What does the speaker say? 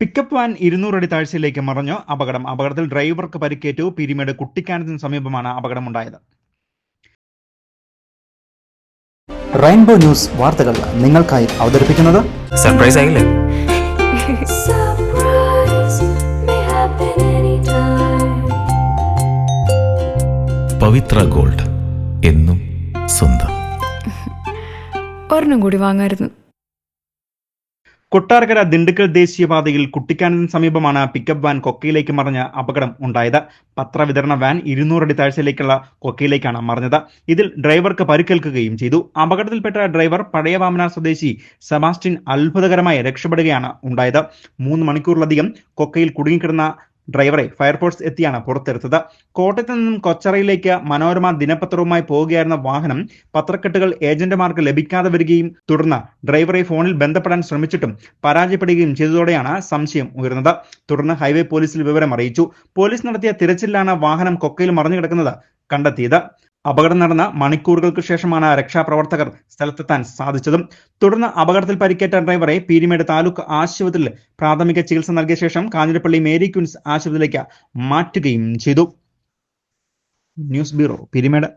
Pickup van ഇരുന്നൂറടി താഴ്ചയിലേക്ക് മറഞ്ഞു. അപകടം അപകടത്തിൽ ഡ്രൈവർക്ക് പരിക്കേറ്റു. പിരിമേട് കുട്ടിക്കാനത്തിന് സമീപമാണ് അപകടമുണ്ടായത്. റെയിൻബോ ന്യൂസ് വാർത്തകൾ നിങ്ങൾക്കായി അവതരിപ്പിക്കുന്നത് സർപ്രൈസ് ആയില്ലേ. പവിത്ര ഗോൾഡ് എന്നും സ്വന്തം. ഒരെണ്ണം കൂടി വാങ്ങായിരുന്നു. കൊട്ടാരക്കര ദിണ്ടുക്കൽ ദേശീയപാതയിൽ കുട്ടിക്കാനത്തിന് സമീപമാണ് പിക്കപ്പ് വാൻ കൊക്കയിലേക്ക് മറിഞ്ഞ് അപകടം ഉണ്ടായത്. പത്രവിതരണ വാൻ ഇരുന്നൂറടി താഴ്ചയിലേക്കുള്ള കൊക്കയിലേക്കാണ് മറിഞ്ഞത്. ഇതിൽ ഡ്രൈവർക്ക് പരിക്കേൽക്കുകയും ചെയ്തു. അപകടത്തിൽപ്പെട്ട ഡ്രൈവർ പഴയ വാമന സ്വദേശി സെബാസ്റ്റ്യൻ അത്ഭുതകരമായി രക്ഷപ്പെടുകയാണ് ഉണ്ടായത്. മൂന്ന് മണിക്കൂറിലധികം കൊക്കയിൽ കുടുങ്ങിക്കിടന്ന ഡ്രൈവറെ ഫയർഫോഴ്സ് എത്തിയാണ് പുറത്തെടുത്തത്. കോട്ടയത്ത് നിന്നും കൊച്ചറയിലേക്ക് മനോരമ ദിനപത്രവുമായി പോവുകയായിരുന്ന വാഹനം പത്രക്കെട്ടുകൾ ഏജന്റുമാർക്ക് ലഭിക്കാതെ വരികയും തുടർന്ന് ഡ്രൈവറെ ഫോണിൽ ബന്ധപ്പെടാൻ ശ്രമിച്ചിട്ടും പരാജയപ്പെടുകയും ചെയ്തതോടെയാണ് സംശയം ഉയർന്നത്. തുടർന്ന് ഹൈവേ പോലീസിൽ വിവരം അറിയിച്ചു. പോലീസ് നടത്തിയ തിരച്ചിലാണ് വാഹനം കൊക്കയിൽ മറിഞ്ഞു കിടക്കുന്നത് കണ്ടെത്തിയത്. അപകടം നടന്ന മണിക്കൂറുകൾക്ക് ശേഷമാണ് രക്ഷാപ്രവർത്തകർ സ്ഥലത്തെത്താൻ സാധിച്ചതും. തുടർന്ന് അപകടത്തിൽ പരിക്കേറ്റ ഡ്രൈവറെ പീരിമേട് താലൂക്ക് ആശുപത്രിയിൽ പ്രാഥമിക ചികിത്സ നൽകിയ ശേഷം കാഞ്ഞിരപ്പള്ളി മേരി ക്യൂൻസ് ആശുപത്രിയിലേക്ക് മാറ്റുകയും ചെയ്തു. News bureau Peermade.